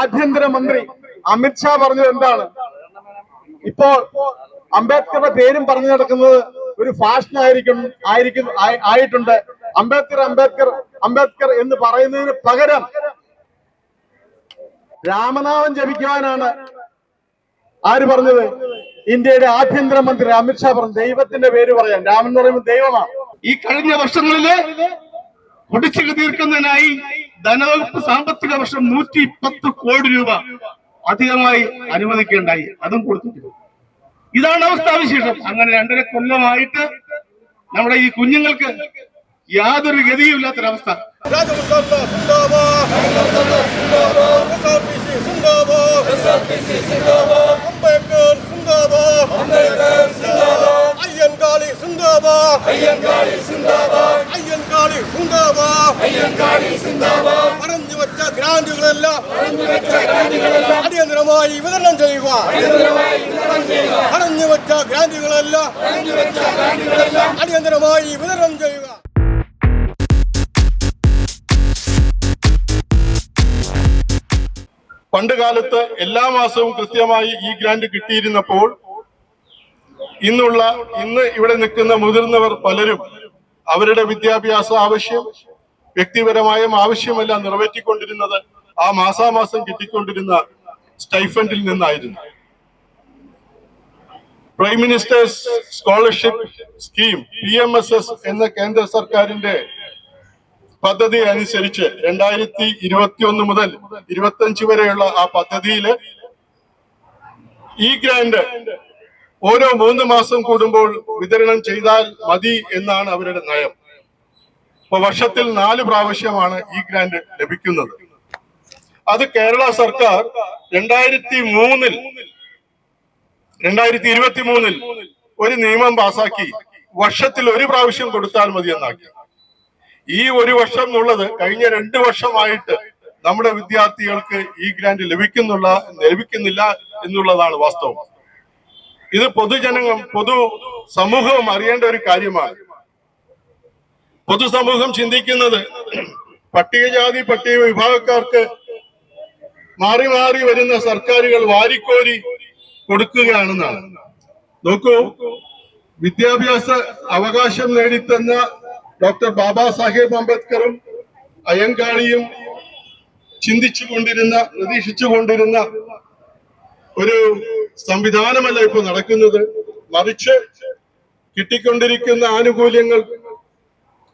ആഭ്യന്തരമന്ത്രി അമിത്ഷാ പറഞ്ഞത് എന്താണ്? ഇപ്പോൾ അംബേദ്കറുടെ പേരും പറഞ്ഞു നടക്കുന്നത് ഒരു ഫാഷൻ ആയിരിക്കും ആയിരിക്കും ആയിട്ടുണ്ട്. അംബേദ്കർ അംബേദ്കർ അംബേദ്കർ എന്ന് പറയുന്നതിന് പകരം രാമനാമം ജപിക്കുവാനാണ് ആര് പറഞ്ഞത്? ഇന്ത്യയുടെ ആഭ്യന്തരമന്ത്രി അമിത്ഷാ പറഞ്ഞു ദൈവത്തിന്റെ പേര് പറയാം രാമൻ എന്ന് പറയുമ്പോൾ ദൈവമാണ്. ഈ കഴിഞ്ഞ വർഷങ്ങളിൽ കുടിച്ചു തീർക്കുന്നതിനായി ധനവകുപ്പ് സാമ്പത്തിക വർഷം നൂറ്റി പത്ത് കോടി രൂപ അധികമായി അനുവദിക്കേണ്ടായി അതും കൊടുത്തിട്ടില്ല ഇതാണ് അവസ്ഥാവിശേഷം അങ്ങനെ രണ്ടര കൊല്ലമായിട്ട് നമ്മുടെ ഈ കുഞ്ഞുങ്ങൾക്ക് യാതൊരു ഗതിയും ഇല്ലാത്തൊരവസ്ഥ സിന്ദാബാദ്. എസ്ആർപിസി സിന്ദാബാദ്. അംബേദ്കർ സിന്ദാബാദ്. അയ്യൻകാളി സിന്ദാബാദ്. അയ്യൻകാളി സിന്ദാബാദ് പറഞ്ഞു വെച്ച ഗ്രാൻഡുകളെല്ലാം അടിയന്തരമായി വിതരണം ചെയ്യുക. പറഞ്ഞു വെച്ച ഗ്രാൻഡുകളെല്ലാം അടിയന്തരമായി വിതരണം ചെയ്യുക. പണ്ട് കാലത്ത് എല്ലാ മാസവും കൃത്യമായി ഈ ഗ്രാൻഡ് കിട്ടിയിരുന്നപ്പോൾ ഇന്നുള്ള ഇന്ന് ഇവിടെ നിൽക്കുന്ന മുതിർന്നവർ പലരും അവരുടെ വിദ്യാഭ്യാസ ആവശ്യം വ്യക്തിപരമായും ആവശ്യമല്ല നിറവേറ്റിക്കൊണ്ടിരുന്നത് ആ മാസാമാസം കിട്ടിക്കൊണ്ടിരുന്ന സ്റ്റൈഫൻഡിൽ നിന്നായിരുന്നു. Prime minister's scholarship scheme P M S S എന്ന കേന്ദ്ര സർക്കാരിന്റെ പദ്ധതി അനുസരിച്ച് രണ്ടായിരത്തി ഇരുപത്തി ഒന്ന് മുതൽ ഇരുപത്തി അഞ്ച് വരെയുള്ള ആ പദ്ധതിയിൽ ഈ ഗ്രാന്റ് ഓരോ മൂന്ന് മാസം കൂടുമ്പോൾ വിതരണം ചെയ്താൽ മതി എന്നാണ് അവരുടെ നയം. ഇപ്പൊ വർഷത്തിൽ നാല് പ്രാവശ്യമാണ് ഈ ഗ്രാന്റ് ലഭിക്കുന്നത്. അത് കേരള സർക്കാർ രണ്ടായിരത്തി മൂന്നിൽ രണ്ടായിരത്തി ഇരുപത്തി മൂന്നിൽ ഒരു നിയമം പാസാക്കി. വർഷത്തിൽ ഒരു പ്രാവശ്യം കൊടുത്താൽ മതി എന്നാക്കി. ഈ ഒരു വർഷം എന്നുള്ളത് കഴിഞ്ഞ രണ്ട് വർഷമായിട്ട് നമ്മുടെ വിദ്യാർത്ഥികൾക്ക് ഈ ഗ്രാന്റ് ലഭിക്കുന്നുള്ള ലഭിക്കുന്നില്ല എന്നുള്ളതാണ് വാസ്തവം. ഇത് പൊതുജനങ്ങൾ പൊതു സമൂഹവും അറിയേണ്ട ഒരു കാര്യമാണ്. പൊതുസമൂഹം ചിന്തിക്കുന്നത് പട്ടികജാതി പട്ടിക വിഭാഗക്കാർക്ക് മാറി മാറി വരുന്ന സർക്കാരുകൾ വാരിക്കോരി കൊടുക്കുകയാണെന്നാണ്. നോക്കൂ വിദ്യാഭ്യാസ അവകാശം നേടിത്തന്ന ഡോക്ടർ ബാബാ സാഹേബ് അംബേദ്കറും അയ്യങ്കാളിയും ചിന്തിച്ചു കൊണ്ടിരുന്ന പ്രതീക്ഷിച്ചു കൊണ്ടിരുന്ന ഒരു സംവിധാനമല്ല ഇപ്പൊ നടക്കുന്നത്. മറിച്ച് കിട്ടിക്കൊണ്ടിരിക്കുന്ന ആനുകൂല്യങ്ങൾ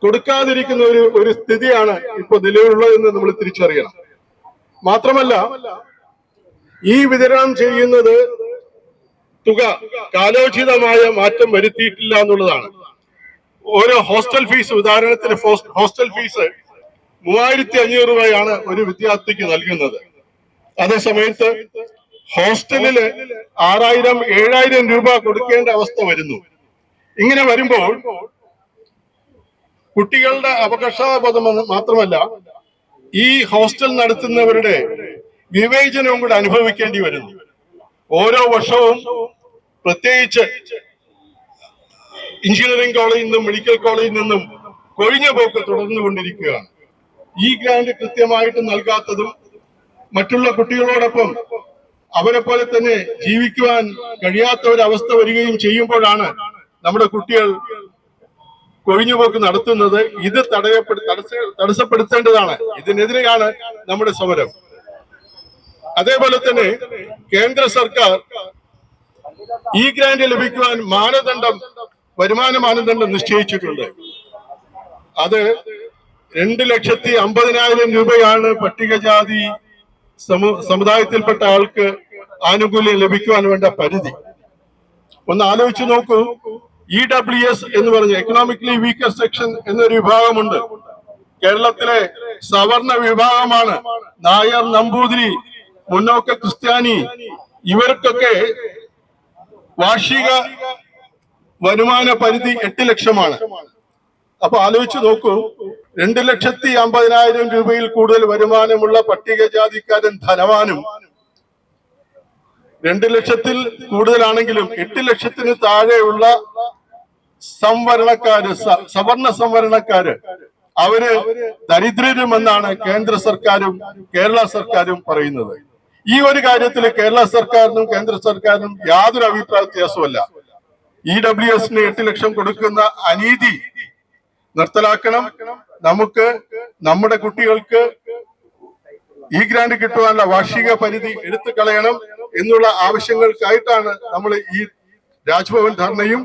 കൊടുക്കാതിരിക്കുന്ന ഒരു ഒരു സ്ഥിതിയാണ് ഇപ്പൊ നിലവിലുള്ളത് എന്ന് നമ്മൾ തിരിച്ചറിയണം. മാത്രമല്ല ഈ വിതരണം ചെയ്യുന്നത് തുക കാലോചിതമായ മാറ്റം വരുത്തിയിട്ടില്ല എന്നുള്ളതാണ്. ഓരോ ഹോസ്റ്റൽ ഫീസ് ഉദാഹരണത്തിന് ഹോസ്റ്റൽ ഫീസ് മൂവായിരത്തി അഞ്ഞൂറ് രൂപയാണ് ഒരു വിദ്യാർത്ഥിക്ക് നൽകുന്നത്. അതേ സമയത്ത് ഹോസ്റ്റലിൽ ആറായിരം ഏഴായിരം രൂപ കൊടുക്കേണ്ട അവസ്ഥ വരുന്നു. ഇങ്ങനെ വരുമ്പോൾ കുട്ടികളുടെ അവകാശബോധം മാത്രമല്ല ഈ ഹോസ്റ്റൽ നടത്തുന്നവരുടെ വിവേചനവും കൂടെ അനുഭവിക്കേണ്ടി വരുന്നു. ഓരോ വർഷവും പ്രത്യേകിച്ച് എഞ്ചിനീയറിംഗ് കോളേജിൽ നിന്നും മെഡിക്കൽ കോളേജിൽ നിന്നും കൊഴിഞ്ഞ പോക്ക് തുടർന്നുകൊണ്ടിരിക്കുകയാണ്. ഈ ഗ്രാന്റ് കൃത്യമായിട്ട് നൽകാത്തതും മറ്റുള്ള കുട്ടികളോടൊപ്പം അവരെ പോലെ തന്നെ ജീവിക്കുവാൻ കഴിയാത്ത ഒരവസ്ഥ വരികയും ചെയ്യുമ്പോഴാണ് നമ്മുടെ കുട്ടികൾ കൊഴിഞ്ഞുപോക്ക് നടത്തുന്നത്. ഇത് തടയപ്പെടു തടസ്സ- തടസ്സപ്പെടുത്തേണ്ടതാണ്. ഇതിനെതിരെയാണ് നമ്മുടെ സമരം. അതേപോലെ തന്നെ കേന്ദ്ര സർക്കാർ ഈ ഗ്രാന്റ് ലഭിക്കുവാൻ മാനദണ്ഡം വരുമാന മാനദണ്ഡം നിശ്ചയിച്ചിട്ടുണ്ട്. അത് രണ്ട് ലക്ഷത്തി അമ്പതിനായിരം രൂപയാണ് പട്ടികജാതി സമുദായത്തിൽപ്പെട്ട ആൾക്ക് ആനുകൂല്യം ലഭിക്കുവാൻ വേണ്ട പരിധി. ഒന്ന് ആലോചിച്ച് നോക്കൂ. ഇ ഡബ്ല്യു എസ് എന്ന് പറഞ്ഞ എക്കണോമിക്കലി വീക്കർ സെക്ഷൻ എന്നൊരു വിഭാഗമുണ്ട്. കേരളത്തിലെ സവർണ വിഭാഗമാണ് നായർ നമ്പൂതിരി മുന്നോക്ക ക്രിസ്ത്യാനി. ഇവർക്കൊക്കെ വാർഷിക വരുമാന പരിധി എട്ട് ലക്ഷമാണ്. അപ്പൊ ആലോചിച്ച് നോക്കൂ. രണ്ട് ലക്ഷത്തി അമ്പതിനായിരം രൂപയിൽ കൂടുതൽ വരുമാനമുള്ള പട്ടികജാതിക്കാരൻ ധനവാനും രണ്ട് ലക്ഷത്തിൽ കൂടുതലാണെങ്കിലും എട്ട് ലക്ഷത്തിന് താഴെയുള്ള സംവരണക്കാര് സവർണ സംവരണക്കാര്. അവർ ദരിദ്രരുമെന്നാണ് കേന്ദ്ര സർക്കാരും കേരള സർക്കാരും പറയുന്നത്. ഈ ഒരു കാര്യത്തിൽ കേരള സർക്കാരിനും കേന്ദ്ര സർക്കാരിനും യാതൊരു അഭിപ്രായ വ്യത്യാസമല്ല ഇ ഡബ്ല്യു എസിന് എട്ട് ലക്ഷം കൊടുക്കുന്ന അനീതി നിർത്തലാക്കണം. നമുക്ക് നമ്മുടെ കുട്ടികൾക്ക് ഈ ഗ്രാന്റ് കിട്ടുവാനുള്ള വാർഷിക പരിധി എടുത്തു കളയണം എന്നുള്ള ആവശ്യങ്ങൾക്കായിട്ടാണ് നമ്മൾ ഈ രാജ്ഭവൻ ധർണയും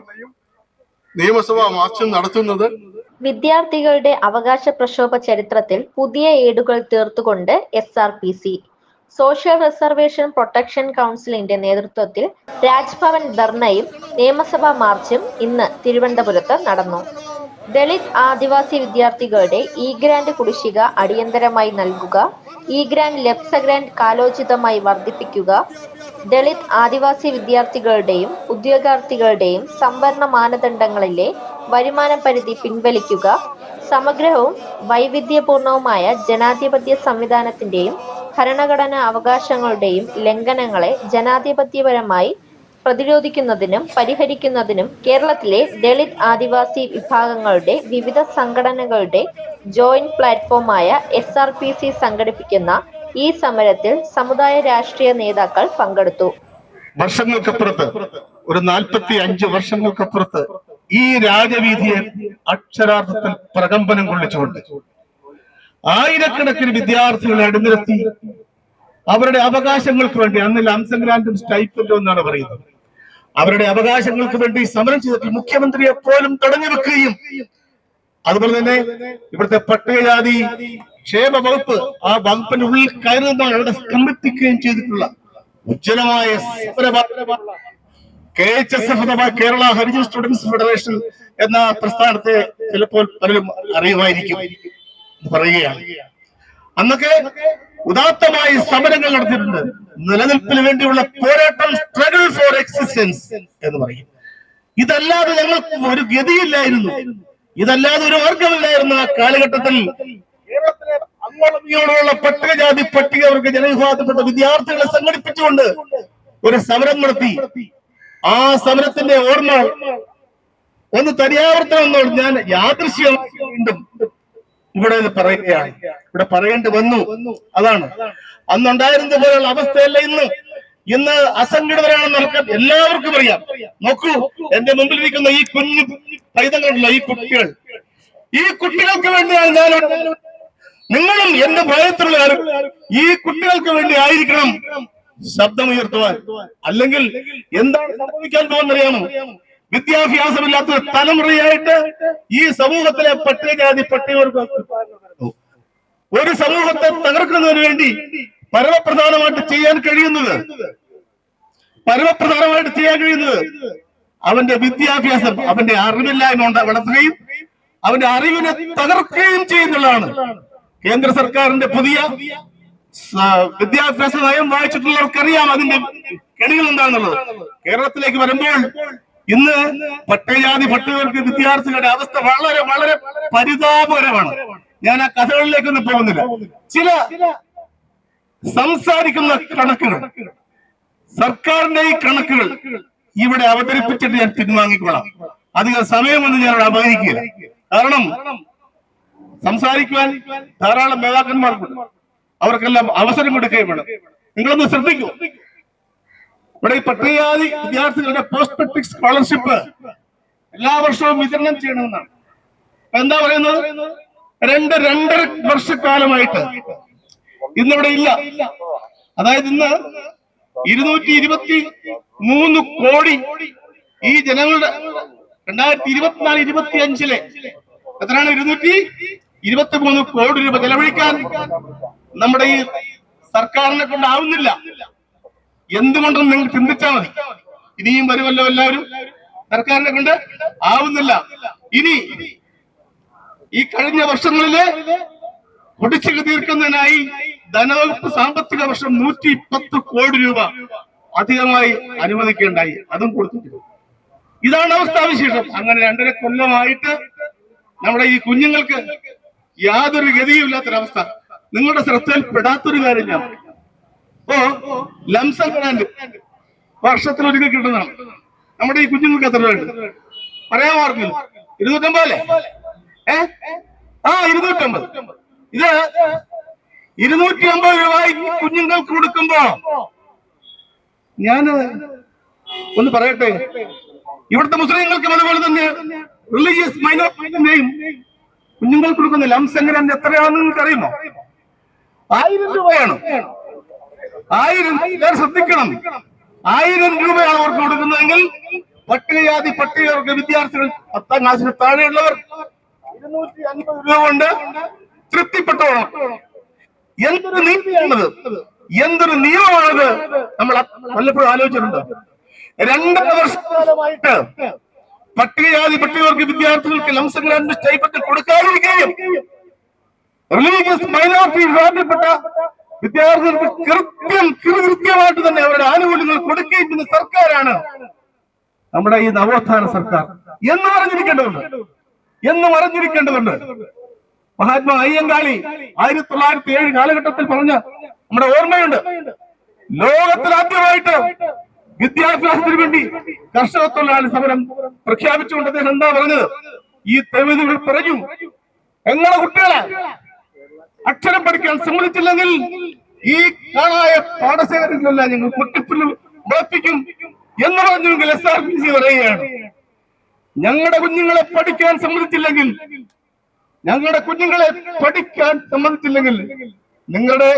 നിയമസഭാ മാർച്ചും നടത്തുന്നത്. വിദ്യാർത്ഥികളുടെ അവകാശ പ്രക്ഷോഭ ചരിത്രത്തിൽ പുതിയ ഏടുകൾ തീർത്തുകൊണ്ട് S R P C social reservation protection കൗൺസിലിന്റെ നേതൃത്വത്തിൽ രാജ്ഭവൻ ധർണയും നിയമസഭാ മാർച്ചും ഇന്ന് തിരുവനന്തപുരത്ത് നടന്നു. ദളിത് ആദിവാസി വിദ്യാർത്ഥികളുടെ ഇ ഗ്രാൻഡ് കുടിശ്ശിക അടിയന്തരമായി നൽകുക ഇ ഗ്രാൻഡ് ലെപ്സ ഗ്രാൻഡ് കാലോചിതമായി വർദ്ധിപ്പിക്കുക ദളിത് ആദിവാസി വിദ്യാർത്ഥികളുടെയും ഉദ്യോഗാർത്ഥികളുടെയും സംവരണ മാനദണ്ഡങ്ങളിലെ വരുമാന പരിധി പിൻവലിക്കുക സമഗ്രവും വൈവിധ്യപൂർണവുമായ ജനാധിപത്യ സംവിധാനത്തിന്റെയും ഭരണഘടനാ അവകാശങ്ങളുടെയും ലംഘനങ്ങളെ ജനാധിപത്യപരമായി പ്രതിരോധിക്കുന്നതിനും പരിഹരിക്കുന്നതിനും കേരളത്തിലെ ദളിത് ആദിവാസി വിഭാഗങ്ങളുടെ വിവിധ സംഘടനകളുടെ ജോയിന്റ് പ്ലാറ്റ്ഫോമായ എസ് ആർ പി സി സംഘടിപ്പിക്കുന്ന ഈ സമരത്തിൽ സമുദായ രാഷ്ട്രീയ നേതാക്കൾ പങ്കെടുത്തു. വർഷങ്ങൾക്കപ്പുറത്ത് ഒരു നാൽപ്പത്തി അഞ്ച് വർഷങ്ങൾക്കപ്പുറത്ത് ഈ രാജവീതിയെ അക്ഷരാർത്ഥത്തിൽ പ്രകമ്പനം കൊള്ളിച്ചുകൊണ്ട് ആയിരക്കണക്കിന് വിദ്യാർത്ഥികളെ അടിനിരത്തി അവരുടെ അവകാശങ്ങൾക്ക് വേണ്ടി അന്ന് ലംസം ഗ്രാൻഡും സ്റ്റൈപ്പൻഡും എന്നാണ് പറയുന്നത്. അവരുടെ അവകാശങ്ങൾക്ക് വേണ്ടി സമരം ചെയ്തിട്ട് മുഖ്യമന്ത്രിയെ പോലും തടഞ്ഞു വെക്കുകയും അതുപോലെ തന്നെ ഇവിടുത്തെ പട്ടികജാതി ക്ഷേമ വകുപ്പ് ആ വകുപ്പിന്റെ ഉള്ളിൽ കയറുന്ന അവിടെ സ്തംഭിപ്പിക്കുകയും ചെയ്തിട്ടുള്ള ഉജ്ജ്വലമായ കെ എച്ച് എസ് എഫ് അഥവാ കേരള ഹരിജൻ സ്റ്റുഡൻസ് ഫെഡറേഷൻ എന്ന പ്രസ്ഥാനത്തെ ചിലപ്പോൾ പലരും അറിയുമായിരിക്കും പറയുകയാണ്. അന്നൊക്കെ ഉദാത്തമായി സമരങ്ങൾ നടത്തിയിട്ടുണ്ട്. നിലനിൽപ്പിന് വേണ്ടിയുള്ള പോരാട്ടം സ്ട്രഗിൾ ഫോർ എക്സിസ്റ്റൻസ് എന്ന് പറയും. ഇതല്ലാതെ ഞങ്ങൾക്ക് ഒരു ഗതിയില്ലായിരുന്നു. ഇതല്ലാതെ ഒരു മാർഗമില്ലായിരുന്നു ആ കാലഘട്ടത്തിൽ. കേരളത്തിലെ പട്ടികജാതി പട്ടിക പട്ടികജാതി പട്ടികവർഗ ജനവിഭാഗത്തിൽപ്പെട്ട വിദ്യാർത്ഥികളെ സംഘടിപ്പിച്ചുകൊണ്ട് ഒരു സമരം നടത്തി. ആ സമരത്തിന്റെ ഓർമ്മ ഒന്ന് തരിയാവർത്തനം എന്നോട് ഞാൻ യാദൃശ്യമായി വീണ്ടും ഇവിടെ പറയുകയാണ്. ഇവിടെ പറയേണ്ടി വന്നു. അതാണ്. അന്നുണ്ടായിരുന്ന പോലെയുള്ള അവസ്ഥയല്ല ഇന്ന്. ഇന്ന് അസംഘടിതരാണെന്ന് നമുക്ക് എല്ലാവർക്കും അറിയാം. നോക്കൂ എന്റെ മുമ്പിൽ ഇരിക്കുന്ന ഈ കുഞ്ഞു പൈതങ്ങളുള്ള ഈ കുട്ടികൾ. ഈ കുട്ടികൾക്ക് വേണ്ടിയാണ് ഞാൻ നിങ്ങളും എന്റെ ഭയത്തിലുള്ള ഈ കുട്ടികൾക്ക് വേണ്ടി ആയിരിക്കണം ശബ്ദമുയർത്തുവാൻ. അല്ലെങ്കിൽ എന്താണ് സംഭവിക്കാൻ പോകുന്നറിയാമോ? വിദ്യാഭ്യാസമില്ലാത്ത തലമുറയായിട്ട് ഈ സമൂഹത്തിലെ പട്ടികജാതി പട്ടികവർഗ ഒരു സമൂഹത്തെ തകർക്കുന്നതിന് വേണ്ടി പരമപ്രധാനമായിട്ട് ചെയ്യാൻ കഴിയുന്നത്? പരമപ്രധാനമായിട്ട് ചെയ്യാൻ കഴിയുന്നത്? അവന്റെ വിദ്യാഭ്യാസം അവന്റെ അറിവില്ലായ്മ വളർത്തുകയും അവന്റെ അറിവിനെ തകർക്കുകയും ചെയ്യുന്നതാണ്. കേന്ദ്ര സർക്കാരിന്റെ പുതിയ വിദ്യാഭ്യാസ നയം വായിച്ചിട്ടുള്ളവർക്കറിയാം അതിന്റെ കെണികൾ എന്താണെന്നുള്ളത്. കേരളത്തിലേക്ക് വരുമ്പോൾ ഇന്ന് പട്ടികജാതി പട്ടികർക്ക് വിദ്യാർത്ഥികളുടെ അവസ്ഥ വളരെ വളരെ പരിതാപകരമാണ്. ഞാൻ ആ കഥകളിലേക്കൊന്നും പോകുന്നില്ല. ചില സംസാരിക്കുന്ന കണക്കുകൾ സർക്കാരിന്റെ ഈ കണക്കുകൾ ഇവിടെ അവതരിപ്പിച്ചിട്ട് ഞാൻ പിൻവാങ്ങിക്കൊള്ളാം. അധികം സമയമൊന്നും ഞാൻ ഇവിടെ അപഹരിക്കില്ല കാരണം സംസാരിക്കുവാൻ ധാരാളം നേതാക്കന്മാർക്കുണ്ട്. അവർക്കെല്ലാം അവസരം കൊടുക്കുകയും വേണം. നിങ്ങളൊന്ന് ശ്രദ്ധിക്കൂ. ഇവിടെ ഈ പട്ടികജാതി വിദ്യാർത്ഥികളുടെ പോസ്റ്റ് സ്കോളർഷിപ്പ് എല്ലാ വർഷവും വിതരണം ചെയ്യണമെന്നാണ്. എന്താ പറയുന്നത്? രണ്ട് രണ്ടര വർഷക്കാലമായിട്ട് ഇന്നിവിടെ ഇല്ല. അതായത് ഇന്ന് ഇരുന്നൂറ്റി ഇരുപത്തി മൂന്ന് കോടി ഈ ജനങ്ങളുടെ രണ്ടായിരത്തി ഇരുപത്തിനാല് ഇരുപത്തി അഞ്ചിലെ എത്രയാണ് ഇരുന്നൂറ്റി ഇരുപത്തി മൂന്ന് കോടി രൂപ ചെലവഴിക്കാൻ നമ്മുടെ ഈ സർക്കാരിനെ കൊണ്ടാവുന്നില്ല. എന്തുകൊണ്ടെന്ന് നിങ്ങൾ ചിന്തിച്ചാൽ മതി. ഇനിയും വരുമല്ലോ എല്ലാവരും? സർക്കാരിനെ കൊണ്ട് ആവുന്നില്ല. ഇനി ഈ കഴിഞ്ഞ വർഷങ്ങളിൽ കുടിശ്ശിക തീർക്കുന്നതിനായി ധനവകുപ്പ് സാമ്പത്തിക വർഷം നൂറ്റി പത്ത് കോടി രൂപ അധികമായി അനുവദിക്കുകയുണ്ടായി. അതും കൊടുത്തിട്ടുണ്ട്. ഇതാണ് അവസ്ഥാവിശേഷം അങ്ങനെ രണ്ടര കൊല്ലമായിട്ട് നമ്മുടെ ഈ കുഞ്ഞുങ്ങൾക്ക് യാതൊരു ഗതിയും ഇല്ലാത്തൊരവസ്ഥ നിങ്ങളുടെ ശ്രദ്ധയിൽ പെടാത്തൊരു കാര്യം ഞാൻ പറയാം. ലംസ ലംസം വർഷത്തിൽ ഒരിക്കൽ കിട്ടുന്നതാണ്. നമ്മുടെ ഈ കുഞ്ഞുങ്ങൾക്ക് എത്ര രൂപ പറയാൻ മാർക്കില്ല ഇരുന്നൂറ്റമ്പതല്ലേ? ഏ? ആ ഇരുന്നൂറ്റമ്പത്. ഇത് ഇരുന്നൂറ്റി അമ്പത് രൂപ കുഞ്ഞുങ്ങൾക്ക് കൊടുക്കുമ്പോ ഞാൻ ഒന്ന് പറയട്ടെ? ഇവിടുത്തെ മുസ്ലിങ്ങൾക്കും അതുപോലെ തന്നെ റിലീജിയസ് മൈനോറിറ്റിന്റെയും കുഞ്ഞുങ്ങൾക്ക് കൊടുക്കുന്ന ലംസംഗരം എത്രയാണെന്ന് നിങ്ങൾക്ക് അറിയുമോ ആയിരം രൂപയാണ്. ആയിരം ഞാൻ ശ്രദ്ധിക്കണം. ആയിരം രൂപയാണ് അവർക്ക് കൊടുക്കുന്നതെങ്കിൽ പട്ടികജാതി പട്ടികവർഗ വിദ്യാർത്ഥികൾ പത്താം ക്ലാസ്സിന് താഴെയുള്ളവർ ഇരുന്നൂറ്റി അൻപത് രൂപ കൊണ്ട് തൃപ്തിപ്പെട്ടോണം എന്തൊരു നീതിയാണത്? എന്തൊരു നിയമമാണത്? നമ്മൾ വല്ലപ്പോഴും ആലോചിച്ചിട്ടുണ്ട്? രണ്ടര വർഷക്കാലമായിട്ട് പട്ടികജാതി പട്ടികവർഗ വിദ്യാർത്ഥികൾക്ക് ലംസഗ്രാൻഡ് സ്റ്റൈപ്പറ്റ് കൊടുക്കാതിരിക്കുകയും റിലീജിയസ് മൈനോറിറ്റി വിഭാഗത്തിൽപ്പെട്ട വിദ്യാർത്ഥികൾക്ക് കൃത്യം കൃത്യമായിട്ട് തന്നെ അവരുടെ ആനുകൂല്യങ്ങൾ കൊടുക്കുകയും ചെയ്യുന്ന സർക്കാരാണ് നമ്മുടെ ഈ നവോത്ഥാന സർക്കാർ. എന്ന് പറഞ്ഞിരിക്കേണ്ടതുണ്ട്. എന്ന് പറഞ്ഞിരിക്കേണ്ടതുണ്ട്. മഹാത്മാ അയ്യങ്കാളി ആയിരത്തി തൊള്ളായിരത്തി ഏഴ് കാലഘട്ടത്തിൽ പറഞ്ഞ നമ്മുടെ ഓർമ്മയുണ്ട്. ലോകത്തിൽ ആദ്യമായിട്ട് വിദ്യാഭ്യാസത്തിന് വേണ്ടി കർഷക തൊഴിലാളി സമരം പ്രഖ്യാപിച്ചുകൊണ്ട് അദ്ദേഹം എന്താ പറഞ്ഞത്? ഈ തെളിവുകൾ പറഞ്ഞു ഞങ്ങളുടെ കുട്ടികളെ അക്ഷരം പഠിക്കാൻ സമ്മതിച്ചില്ലെങ്കിൽ ഈ കാണായ പാഠശേഖരങ്ങളെല്ലാം ഞങ്ങൾ കുട്ടിപ്പുല്ല് മുളപ്പിക്കും എന്ന് പറഞ്ഞെങ്കിൽ എസ് ആർ പി സി പറയുകയാണ്. ഞങ്ങളുടെ കുഞ്ഞുങ്ങളെ പഠിക്കാൻ സമ്മതിച്ചില്ലെങ്കിൽ ഞങ്ങളുടെ കുഞ്ഞുങ്ങളെ പഠിക്കാൻ സമ്മതിച്ചില്ലെങ്കിൽ നിങ്ങളുടെ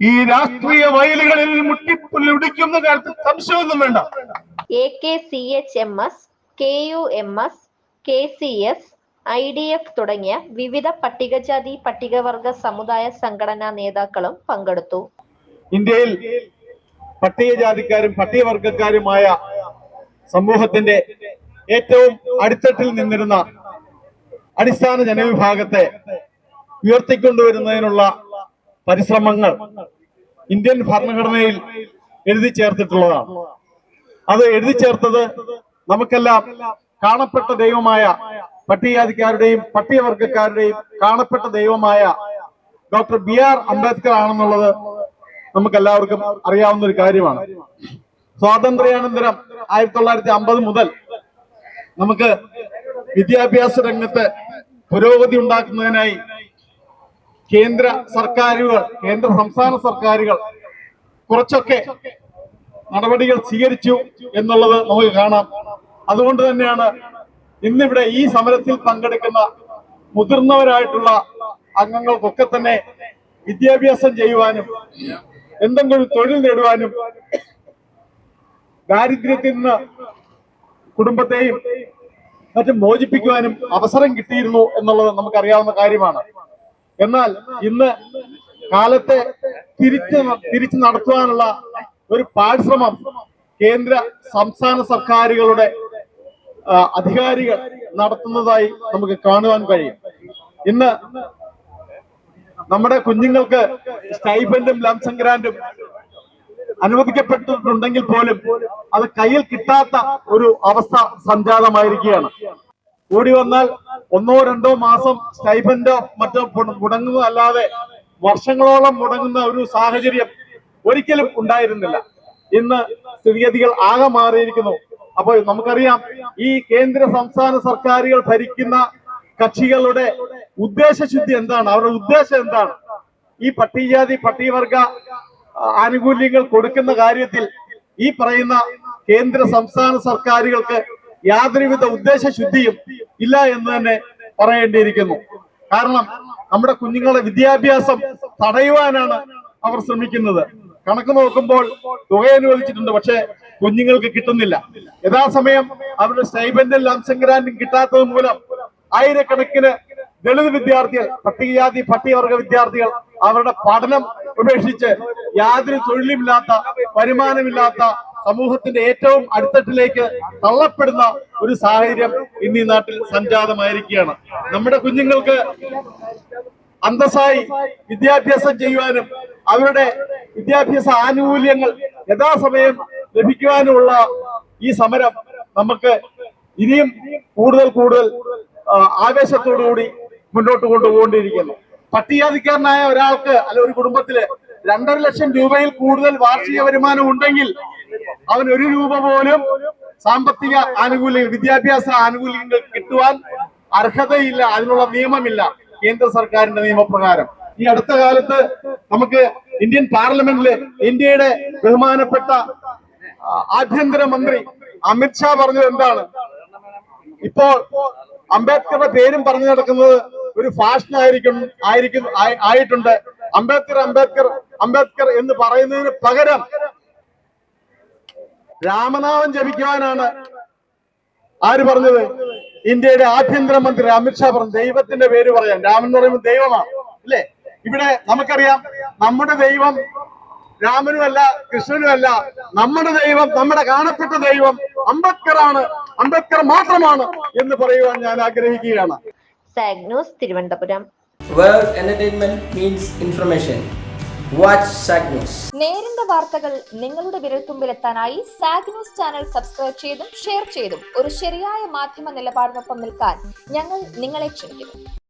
ഈ രാഷ്ട്രീയ വയലുകളിൽ മുട്ടിപ്പുല്ല് ഉടിക്കുന്ന കാര്യത്തിൽ സംശയമൊന്നും വേണ്ട. A K C H M S K U M S K C S I D F തുടങ്ങിയ വിവിധ പട്ടികജാതി പട്ടികവർഗ സമുദായ സംഘടനാ നേതാക്കളും പങ്കെടുത്തു. ഇന്ത്യയിൽ പട്ടികജാതിക്കാരും പട്ടികവർഗക്കാരുമായ സമൂഹത്തിന്റെ ഏറ്റവും അടിത്തട്ടിൽ നിന്നിരുന്ന അടിസ്ഥാന ജനവിഭാഗത്തെ ഉയർത്തിക്കൊണ്ടുവരുന്നതിനുള്ള പരിശ്രമങ്ങൾ ഇന്ത്യൻ ഭരണഘടനയിൽ എഴുതി ചേർത്തിട്ടുള്ളതാണ്. അത് എഴുതി ചേർത്തത് നമുക്കെല്ലാം കാണപ്പെട്ട ദൈവമായ പട്ടികജാതിക്കാരുടെയും പട്ടികവർഗക്കാരുടെയും കാണപ്പെട്ട ദൈവമായ ഡോക്ടർ ബി ആർ അംബേദ്കർ ആണെന്നുള്ളത് നമുക്ക് എല്ലാവർക്കും അറിയാവുന്ന ഒരു കാര്യമാണ്. സ്വാതന്ത്ര്യാനന്തരം ആയിരത്തി തൊള്ളായിരത്തി അമ്പത് മുതൽ നമുക്ക് വിദ്യാഭ്യാസ രംഗത്ത് പുരോഗതി ഉണ്ടാക്കുന്നതിനായി കേന്ദ്ര സർക്കാരുകൾ കേന്ദ്ര സംസ്ഥാന സർക്കാരുകൾ കുറച്ചൊക്കെ നടപടികൾ സ്വീകരിച്ചു എന്നുള്ളത് നമുക്ക് കാണാം. അതുകൊണ്ട് തന്നെയാണ് ഇന്നിവിടെ ഈ സമരത്തിൽ പങ്കെടുക്കുന്ന മുതിർന്നവരായിട്ടുള്ള അംഗങ്ങൾക്കൊക്കെ തന്നെ വിദ്യാഭ്യാസം ചെയ്യുവാനും എന്തെങ്കിലും തൊഴിൽ നേടുവാനും ദാരിദ്ര്യത്തിൽ നിന്ന് കുടുംബത്തെയും മറ്റും മോചിപ്പിക്കുവാനും അവസരം കിട്ടിയിരുന്നു എന്നുള്ളത് നമുക്കറിയാവുന്ന കാര്യമാണ്. എന്നാൽ ഇന്ന് കാലത്തെ തിരിച്ച് തിരിച്ചു നടത്തുവാനുള്ള ഒരു പാഴ്ശ്രമം കേന്ദ്ര സംസ്ഥാന സർക്കാരുകളുടെ അധികാരികൾ നടത്തുന്നതായി നമുക്ക് കാണുവാൻ കഴിയും. ഇന്ന് നമ്മുടെ കുഞ്ഞുങ്ങൾക്ക് സ്റ്റൈബൻഡും ലംസം ഗ്രാൻഡും അനുവദിക്കപ്പെട്ടിട്ടുണ്ടെങ്കിൽ പോലും അത് കയ്യിൽ കിട്ടാത്ത ഒരു അവസ്ഥ സംജാതമായിരിക്കുകയാണ്. കൂടി വന്നാൽ ഒന്നോ രണ്ടോ മാസം സ്റ്റൈബൻഡോ മറ്റോ മുട- മുടങ്ങുന്നതല്ലാതെ വർഷങ്ങളോളം മുടങ്ങുന്ന ഒരു സാഹചര്യം ഒരിക്കലും ഉണ്ടായിരുന്നില്ല. ഇന്ന് സ്ഥിതിഗതികൾ ആകെ മാറിയിരിക്കുന്നു. അപ്പോൾ നമുക്കറിയാം ഈ കേന്ദ്ര സംസ്ഥാന സർക്കാരുകൾ ഭരിക്കുന്ന കക്ഷികളുടെ ഉദ്ദേശശുദ്ധി എന്താണ്? അവരുടെ ഉദ്ദേശം എന്താണ്? ഈ പട്ടികജാതി പട്ടികവർഗ ആനുകൂല്യങ്ങൾ കൊടുക്കുന്ന കാര്യത്തിൽ ഈ പറയുന്ന കേന്ദ്ര സംസ്ഥാന സർക്കാരുകൾക്ക് യാതൊരുവിധ ഉദ്ദേശശുദ്ധിയും ഇല്ല എന്ന് തന്നെ പറയേണ്ടിയിരിക്കുന്നു. കാരണം നമ്മുടെ കുഞ്ഞുങ്ങളുടെ വിദ്യാഭ്യാസം തടയുവാനാണ് അവർ ശ്രമിക്കുന്നത്. കണക്ക് നോക്കുമ്പോൾ തുക അനുവദിച്ചിട്ടുണ്ട്. പക്ഷെ കുഞ്ഞുങ്ങൾക്ക് കിട്ടുന്നില്ല. യഥാസമയം അവരുടെ സ്റ്റൈബൻഡും ലംസം ഗ്രാൻഡും കിട്ടാത്തത് മൂലം ആയിരക്കണക്കിന് ദളിത് വിദ്യാർത്ഥികൾ പട്ടികജാതി പട്ടികവർഗ വിദ്യാർത്ഥികൾ അവരുടെ പഠനം ഉപേക്ഷിച്ച് യാതൊരു തൊഴിലുമില്ലാത്ത വരുമാനമില്ലാത്ത സമൂഹത്തിന്റെ ഏറ്റവും അടിത്തട്ടിലേക്ക് തള്ളപ്പെടുന്ന ഒരു സാഹചര്യം ഇന്ന് ഈ നാട്ടിൽ സംജാതമായിരിക്കുകയാണ്. നമ്മുടെ കുഞ്ഞുങ്ങൾക്ക് അന്തസ്സായി വിദ്യാഭ്യാസം ചെയ്യുവാനും അവരുടെ വിദ്യാഭ്യാസ ആനുകൂല്യങ്ങൾ യഥാസമയം ലഭിക്കുവാനുമുള്ള ഈ സമരം നമുക്ക് ഇനിയും കൂടുതൽ കൂടുതൽ ആവേശത്തോടുകൂടി മുന്നോട്ട് കൊണ്ടുപോകേണ്ടിയിരിക്കുന്നു പട്ടികജാതിക്കാരനായ ഒരാൾക്ക് അല്ല ഒരു കുടുംബത്തിൽ രണ്ടര ലക്ഷം രൂപയിൽ കൂടുതൽ വാർഷിക വരുമാനം ഉണ്ടെങ്കിൽ അവൻ ഒരു രൂപ പോലും സാമ്പത്തിക ആനുകൂല്യങ്ങൾ വിദ്യാഭ്യാസ ആനുകൂല്യങ്ങൾ കിട്ടുവാൻ അർഹതയില്ല. അതിനുള്ള നിയമമില്ല കേന്ദ്ര സർക്കാരിന്റെ നിയമപ്രകാരം. ഈ അടുത്ത കാലത്ത് നമുക്ക് ഇന്ത്യൻ പാർലമെന്റിൽ ഇന്ത്യയുടെ ബഹുമാനപ്പെട്ട ആഭ്യന്തരമന്ത്രി അമിത്ഷാ പറഞ്ഞത് എന്താണ്? ഇപ്പോൾ അംബേദ്കറുടെ പേരും പറഞ്ഞു നടക്കുന്നത് ഒരു ഫാഷൻ ആയിരിക്കും ആയിരിക്കും ആയിട്ടുണ്ട്. അംബേദ്കർ അംബേദ്കർ അംബേദ്കർ എന്ന് പറയുന്നതിന് പകരം രാമനാമം ജപിക്കുവാനാണ് ആര് പറഞ്ഞത്? ഇന്ത്യയുടെ ആഭ്യന്തരമന്ത്രി അമിത്ഷാ പറഞ്ഞു. ദൈവത്തിന്റെ പേര് പറയാം രാമൻ എന്ന് പറയുമ്പോൾ ദൈവമാണ്. അല്ലേ? ഇവിടെ നമുക്കറിയാം നമ്മുടെ ദൈവം രാമനുമല്ല കൃഷ്ണനുമല്ല നമ്മുടെ ദൈവം നമ്മുടെ കാണപ്പെട്ട ദൈവം അംബേദ്കറാണ് അംബേദ്കർ മാത്രമാണ് എന്ന് പറയുവാൻ ഞാൻ ആഗ്രഹിക്കുകയാണ്. Thiruvananthapuram. Means information. Watch SAG നേരിന്റെ വാർത്തകൾ നിങ്ങളുടെ വിരൽത്തുമ്പിലെത്താനായി സാഗ് ന്യൂസ് ചാനൽ സബ്സ്ക്രൈബ് ചെയ്തും ഷെയർ ചെയ്തും. ഒരു ശരിയായ മാധ്യമ നിലപാടിനൊപ്പം നിൽക്കാൻ ഞങ്ങൾ നിങ്ങളെ ക്ഷണിക്കുന്നു.